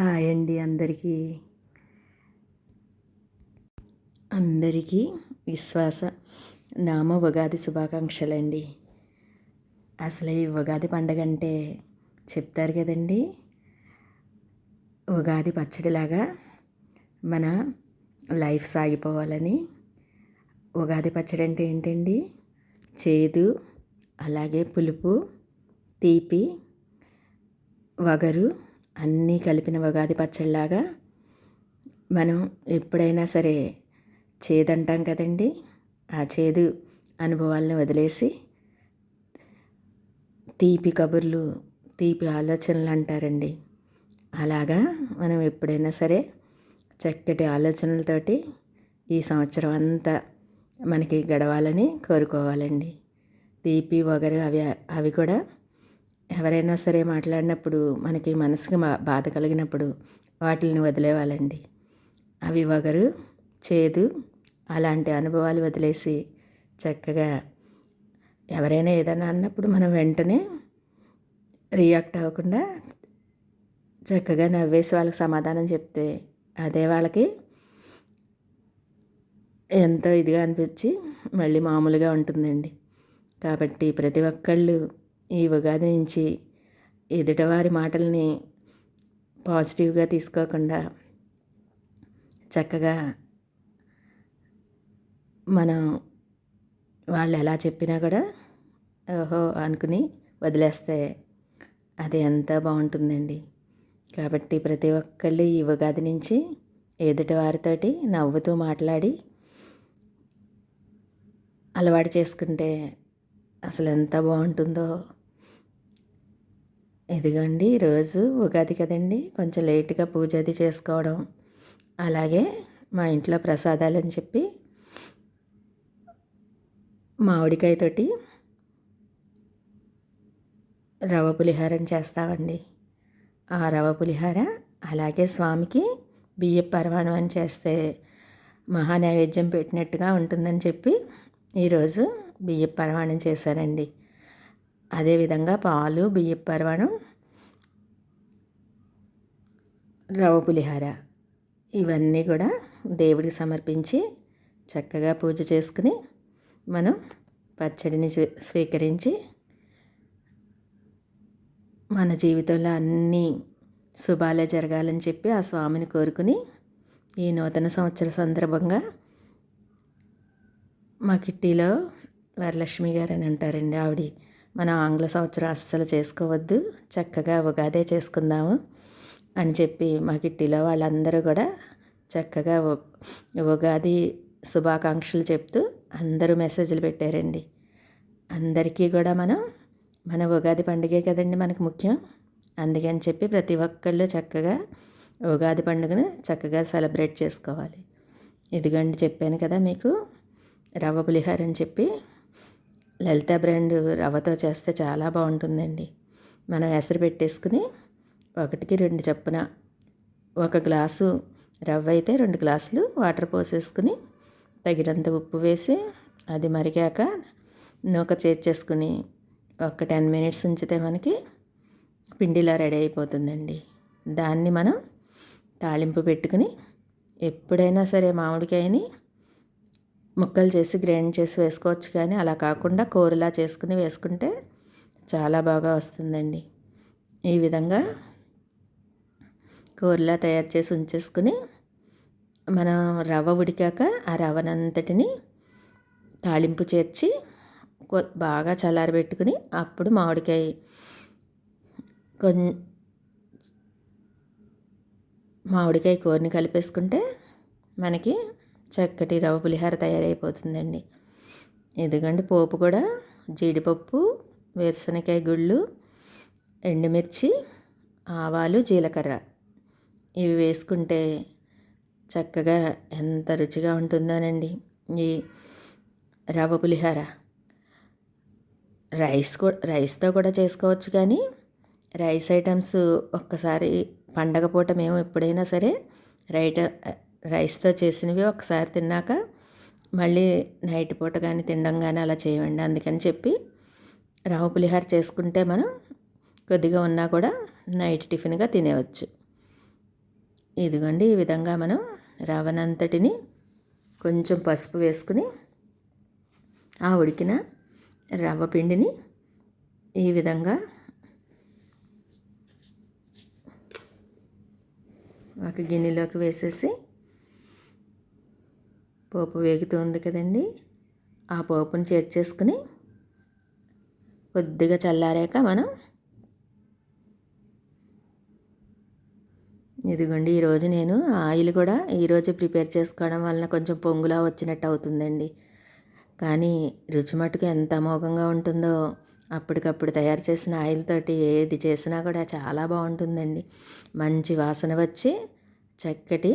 Hi అండి అందరికీ. అందరికీ విశ్వాస నామ ఉగాది శుభాకాంక్షలండి. అసలు ఈ ఉగాది పండగ అంటే చెప్తారు కదండి. ఉగాది పచ్చడిలాగా మన లైఫ్ సాగిపోవాలని. ఉగాది పచ్చడి అంటే ఏంటండి? చేదు అలాగే పులుపు తీపి వగరు అన్నీ కలిపిన ఉగాది పచ్చడిలాగా మనం ఎప్పుడైనా సరే చేదంటాం కదండి. ఆ చేదు అనుభవాలను వదిలేసి తీపి కబుర్లు తీపి ఆలోచనలు అంటారండి. అలాగా మనం ఎప్పుడైనా సరే చక్కటి ఆలోచనలతోటి ఈ సంవత్సరం అంతా మనకి గడవాలని కోరుకోవాలండి. తీపి వగరు అవి అవి కూడా ఎవరైనా సరే మాట్లాడినప్పుడు మనకి మనసుకి బాధ కలిగినప్పుడు వాటిని వదిలేవాళ్ళండి అవి వగరు చేదు అలాంటి అనుభవాలు వదిలేసి చక్కగా ఎవరైనా ఏదైనా అన్నప్పుడు మనం వెంటనే రియాక్ట్ అవ్వకుండా చక్కగా నవ్వేసి వాళ్ళకి సమాధానం చెప్తే అదే వాళ్ళకి ఎంతో ఇదిగా అనిపించి మళ్ళీ మామూలుగా ఉంటుందండి. కాబట్టి ప్రతి ఒక్కళ్ళు ఈ ఉగాది నుంచి ఎదుటివారి మాటల్ని పాజిటివ్గా తీసుకోకుండా చక్కగా మనం వాళ్ళు ఎలా చెప్పినా కూడా ఓహో అనుకుని వదిలేస్తే అది ఎంత బాగుంటుందండి. కాబట్టి ప్రతి ఒక్కళ్ళు ఈ ఉగాది నుంచి ఎదుటి వారితోటి నవ్వుతూ మాట్లాడి అలవాటు చేసుకుంటే అసలు ఎంత బాగుంటుందో ఇదిగోండి ఈరోజు ఉగాది కదండి. కొంచెం లేట్గా పూజ అది చేసుకోవడం. అలాగే మా ఇంట్లో ప్రసాదాలు అని చెప్పి మామిడికాయతోటి రవ పులిహారం చేస్తామండి. ఆ రవ పులిహార అలాగే స్వామికి బియ్య పరమాణం అని చేస్తే మహా నైవేద్యం పెట్టినట్టుగా ఉంటుందని చెప్పి ఈరోజు బియ్య పరమాణం చేశానండి. అదేవిధంగా పాలు బియ్య పర్వణం రవ పులిహార. ఇవన్నీ కూడా దేవుడికి సమర్పించి చక్కగా పూజ చేసుకుని మనం పచ్చడిని స్వీకరించి మన జీవితంలో అన్నీ శుభాలే జరగాలని చెప్పి ఆ స్వామిని కోరుకుని ఈ నూతన సంవత్సర సందర్భంగా మా కిట్టీలో వరలక్ష్మి గారు అని అంటారండి ఆవిడ. మన ఆంగ్ల సంవత్సరం అస్సలు చేసుకోవద్దు. చక్కగా ఉగాదే చేసుకుందాము అని చెప్పి మా కిట్టిలో వాళ్ళందరూ కూడా చక్కగా ఉగాది శుభాకాంక్షలు చెప్తూ అందరూ మెసేజ్లు పెట్టారండి. అందరికీ కూడా మనం మన ఉగాది పండుగే కదండి మనకు ముఖ్యం. అందుకని చెప్పి ప్రతి ఒక్కళ్ళు చక్కగా ఉగాది పండుగను చక్కగా సెలబ్రేట్ చేసుకోవాలి. ఇదిగండి చెప్పాను కదా మీకు రవ్వ పులిహార అని చెప్పి లలిత బ్రాండ్ రవ్వతో చేస్తే చాలా బాగుంటుందండి. మనం ఎసరు పెట్టేసుకుని ఒకటికి రెండు చొప్పున ఒక గ్లాసు రవ్వ అయితే రెండు గ్లాసులు వాటర్ పోసేసుకుని తగినంత ఉప్పు వేసి అది మరిగాక నూక చేర్చేసుకుని ఒక టెన్ మినిట్స్ ఉంచితే మనకి పిండిలా రెడీ అయిపోతుందండి. దాన్ని మనం తాళింపు పెట్టుకుని ఎప్పుడైనా సరే మామిడికాయని ముక్కలు చేసి గ్రైండ్ చేసి వేసుకోవచ్చు కానీ అలా కాకుండా కూరలా చేసుకుని వేసుకుంటే చాలా బాగా వస్తుందండి. ఈ విధంగా కూరలా తయారు చేసి ఉంచేసుకుని మనం రవ్వ ఉడికాక ఆ రవ్వనంతటిని తాలింపు చేర్చి బాగా చల్లారబెట్టుకుని అప్పుడు మామిడికాయ కొన్ మామిడికాయ కూరని కలిపేసుకుంటే మనకి చక్కటి రవ్వ పులిహార తయారైపోతుందండి. ఎందుకంటే పోపు కూడా జీడిపప్పు వేరుశనగకాయ గుళ్ళు ఎండుమిర్చి ఆవాలు జీలకర్ర. ఇవి వేసుకుంటే చక్కగా ఎంత రుచిగా ఉంటుందోనండి. ఈ రవ్వ పులిహార రైస్ కూడా రైస్తో కూడా చేసుకోవచ్చు కానీ రైస్ ఐటమ్స్ ఒక్కసారి పండగ పూట మేము ఎప్పుడైనా సరే రైట్ రైస్తో చేసినవి ఒకసారి తిన్నాక మళ్ళీ నైట్ పూట కానీ తినడం కానీ అలా చేయండి అందుకని చెప్పి రవ్వ పులిహార చేసుకుంటే మనం కొద్దిగా ఉన్నా కూడా నైట్ టిఫిన్గా తినేవచ్చు. ఇదిగోండి ఈ విధంగా మనం రవ్వనంతటిని కొంచెం పసుపు వేసుకుని ఆ ఉడికిన రవ్వ పిండిని ఈ విధంగా ఒక గిన్నెలోకి వేసేసి పోపు వేగుతుంది కదండి. ఆ పోపును చేర్చేసుకుని కొద్దిగా చల్లారాక మనం ఇదిగోండి ఈరోజు నేను ఆయిల్ కూడా ఈరోజు ప్రిపేర్ చేసుకోవడం వలన కొంచెం పొంగులా వచ్చినట్టు అవుతుందండి. కానీ రుచి మటుకు ఎంత అమోఘంగా ఉంటుందో అప్పటికప్పుడు తయారు చేసిన ఆయిల్ తోటి ఏది చేసినా కూడా చాలా బాగుంటుందండి. మంచి వాసన వచ్చి చక్కటి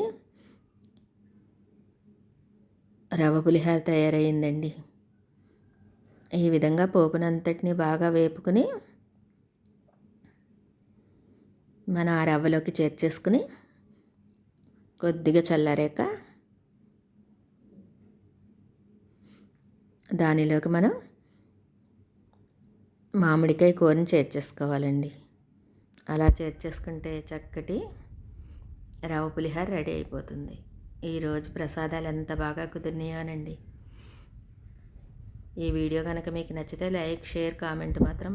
రవ్వ పులిహార తయారైందండి. ఈ విధంగా పోపునంతటిని బాగా వేపుకుని మనం ఆ రవ్వలోకి చేర్చేసుకుని కొద్దిగా చల్లారాక దానిలోకి మనం మామిడికాయ కూరని చేర్చేసుకోవాలండి. అలా చేర్చేసుకుంటే చక్కటి రవ్వ పులిహార రెడీ అయిపోతుంది. ఈరోజు ప్రసాదాలు ఎంత బాగా కుదిరినాయోనండి ఈ వీడియో కనుక మీకు నచ్చితే లైక్ షేర్ కామెంట్ మాత్రం